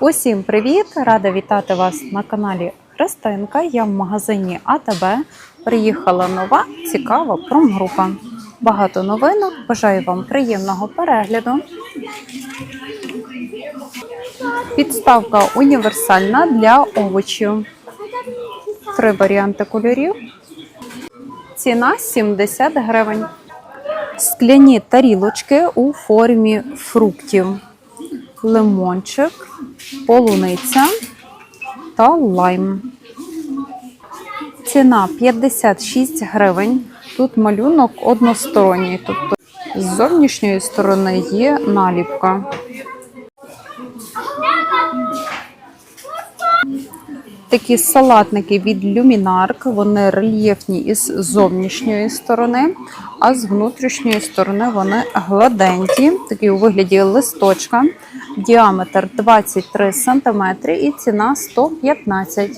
Усім привіт! Рада вітати вас на каналі Христинка. Я в магазині АТБ. Приїхала нова цікава промгрупа. Багато новинок. Бажаю вам приємного перегляду. Підставка універсальна для овочів. Три варіанти кольорів. Ціна 70 гривень. Скляні тарілочки у формі фруктів. Лимончик, полуниця та лайм. Ціна 56 гривень. Тут малюнок односторонній, тобто з зовнішньої сторони є наліпка. Такі салатники від Люмінарк, вони рельєфні із зовнішньої сторони, а з внутрішньої сторони вони гладенькі, такі у вигляді листочка. Діаметр 23 см і ціна 115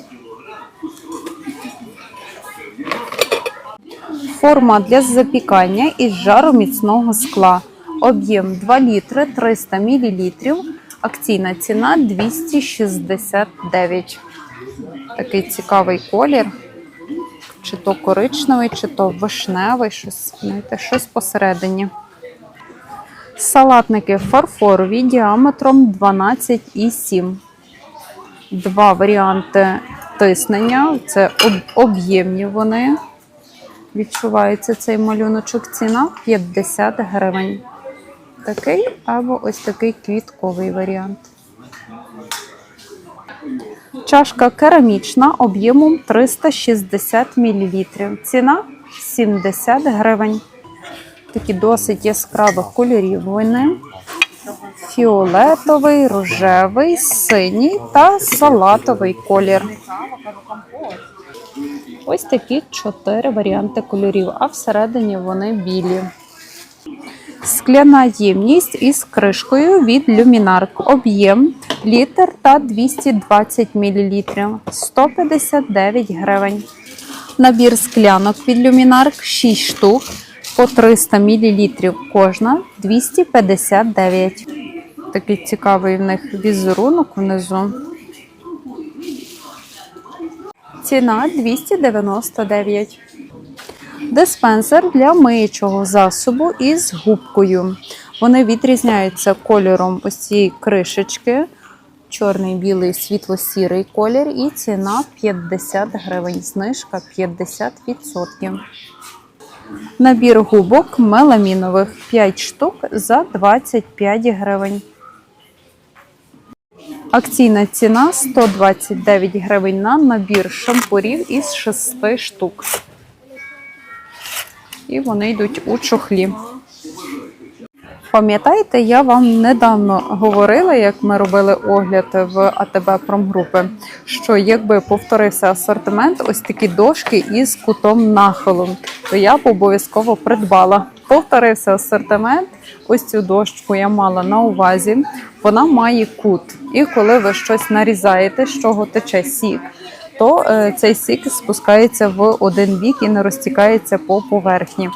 Форма для запікання із жароміцного скла. Об'єм 2 літри 300 мл. Акційна ціна 269 Такий цікавий колір. Чи то коричневий, чи то вишневий, щось, знаєте, щось посередині. Салатники фарфорові діаметром 12,7. Два варіанти тиснення. Це об'ємні вони. Відчувається цей малюночок. Ціна 50 гривень. Такий або ось такий квітковий варіант. Чашка керамічна об'ємом 360 мл. Ціна 70 гривень. Такі досить яскравих кольорів вони. Фіолетовий, рожевий, синій та салатовий колір. Ось такі чотири варіанти кольорів, а всередині вони білі. Скляна ємність із кришкою від Люмінарк. Об'єм літр та 220 мл. 159 гривень. Набір склянок від Люмінарк 6 штук по 300 мл кожна 259. Такий цікавий в них візерунок внизу. Ціна 299. Диспенсер для миючого засобу із губкою. Вони відрізняються кольором ось цієї кришечки. Чорний, білий, світло-сірий колір і ціна 50 гривень. Знижка 50%. Набір губок меламінових 5 штук за 25 гривень. Акційна ціна 129 гривень на набір шампурів із 6 штук. І вони йдуть у чохлі. Пам'ятаєте, я вам недавно говорила, як ми робили огляд в АТБ промгрупи, що якби повторився асортимент, ось такі дошки із кутом нахилу, то я б обов'язково придбала. Повторився асортимент. Ось цю дошку я мала на увазі. Вона має кут. І коли ви щось нарізаєте, з чого тече сік, то е, цей сік спускається в один бік і не розтікається по поверхні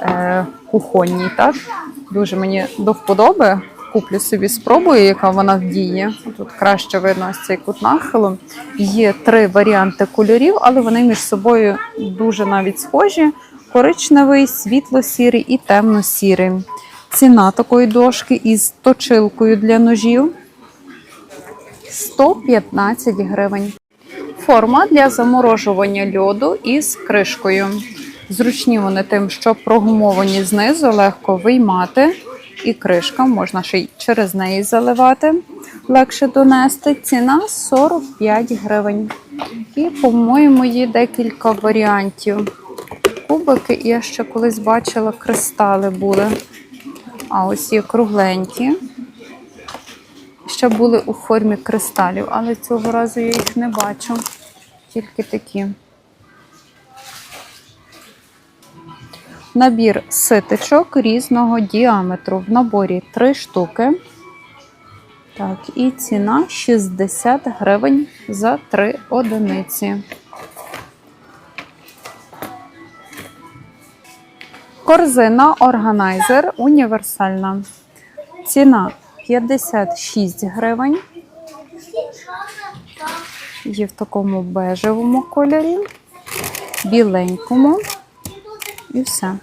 е, кухонній. Так? Дуже мені до вподоби. Куплю собі спробую, яка вона вдіє. Тут краще видно ось цей кут нахилу. Є три варіанти кольорів, але вони між собою дуже навіть схожі: коричневий, світло-сірий і темно-сірий. Ціна такої дошки із точилкою для ножів 115 гривень. Форма для заморожування льоду із кришкою. Зручні вони тим, що прогумовані знизу, легко виймати. І кришка можна ще й через неї заливати, легше донести. Ціна 45 гривень. І, по-моєму, є декілька варіантів. Кубики, я ще колись бачила, кристали були. А ось є кругленькі. Ще були у формі кристалів, але цього разу я їх не бачу. Тільки такі. Набір ситочок різного діаметру. В наборі 3 штуки. Так, і ціна 60 гривень за 3 одиниці. Корзина органайзер універсальна. Ціна 56 гривень. Є в такому бежевому кольорі, біленькому і все.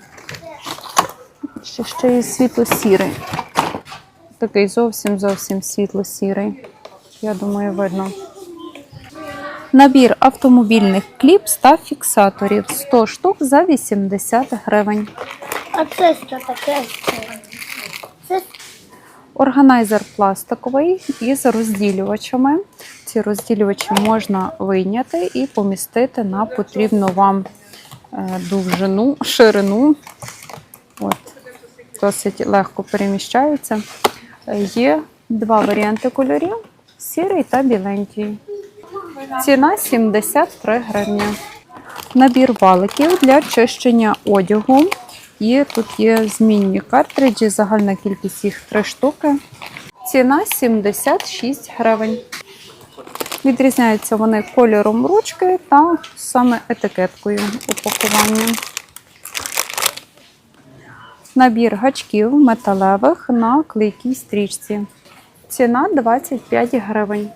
Ще, ще є світло-сірий. Такий зовсім зовсім світло-сірий. Я думаю, видно. Набір автомобільних кліпс та фіксаторів 100 штук за 80 гривень. А це що таке? Це Органайзер пластиковий із розділювачами. Ці розділювачі можна вийняти і помістити на потрібну вам довжину, ширину. От, досить легко переміщаються. Е, Є два варіанти кольорів: сірий та біленький. Ціна 73 гривні. Набір валиків для чищення одягу. Є тут є змінні картриджі, загальна кількість їх 3 штуки. Ціна 76 гривень. Відрізняються вони кольором ручки та саме етикеткою упакування. Набір гачків металевих на клейкій стрічці. Ціна 25 гривень.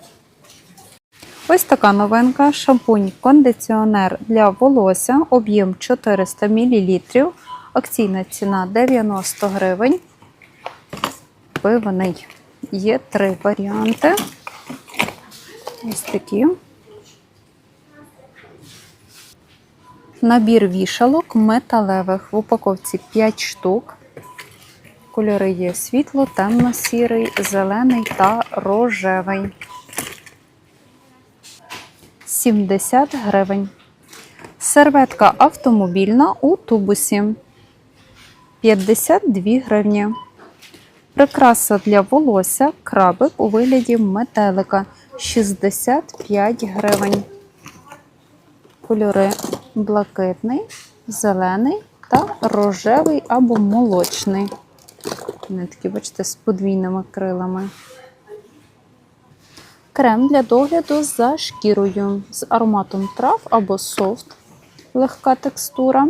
Ось така новинка: шампунь-кондиціонер для волосся, об'єм 400 мл, акційна ціна 90 гривень. Пивний. Є три варіанти. Ось такі. Набір вішалок металевих в упаковці 5 штук. Кольори є світло, темно-сірий, зелений та рожевий. 70 гривень. Серветка автомобільна у тубусі 52 гривні. Прикраса для волосся крабик у вигляді метелика 65 гривень. Кольори блакитний, зелений та рожевий або молочний. Вони такі, бачите, з подвійними крилами. Крем для догляду за шкірою з ароматом трав або софт. Легка текстура.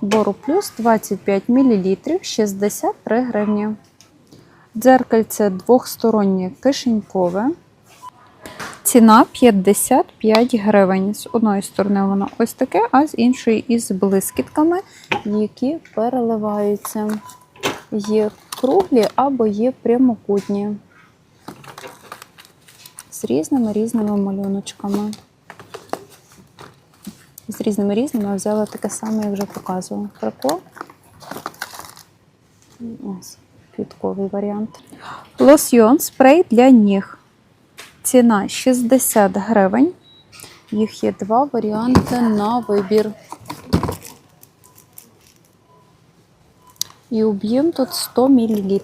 Бору плюс 25 мл 63 гривні. Дзеркальце двохстороннє кишенькове. Ціна 55 гривень. З одної сторони воно ось таке, а з іншої із блискітками, які переливаються. Є круглі або є прямокутні. З різними різними малюночками. З різними різними взяла таке саме, як вже показувала. Прикол. Ось, квітковий варіант. Лосьйон спрей для ніг. Ціна 60 гривень. Їх є два варіанти на вибір. І об'єм тут 100 мл.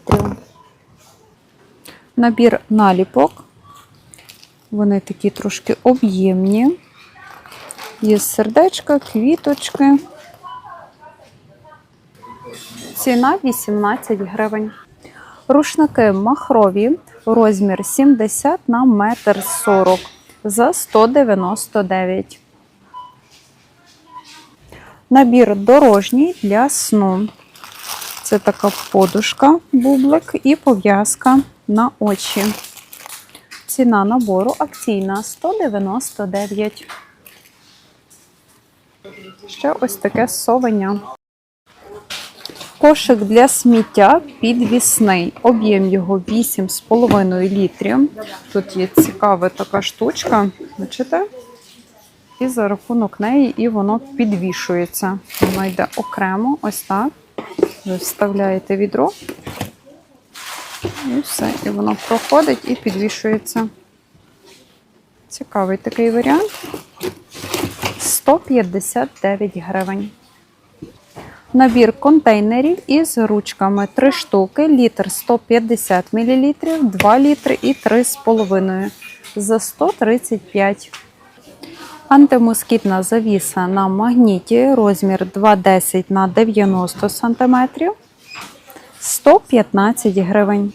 Набір наліпок. Вони такі трошки об'ємні. Є сердечка, квіточки. Ціна 18 гривень. Рушники махрові, розмір 70 на 1,40 м за 199. Набір дорожній для сну. Це така подушка, бублик і пов'язка на очі. Ціна набору акційна 199. Ще ось таке совення. Кошик для сміття підвісний. Об'єм його 8,5 літрів. Тут є цікава така штучка, бачите? І за рахунок неї і воно підвішується. Воно йде окремо, ось так. Ви вставляєте відро. І все. І воно проходить і підвішується. Цікавий такий варіант. 159 гривень. Набір контейнерів із ручками 3 штуки, літр 150 мл, 2 літри і 3,5 за 135. Антимоскітна завіса на магніті, розмір 2,10 на 90 см 115 гривень.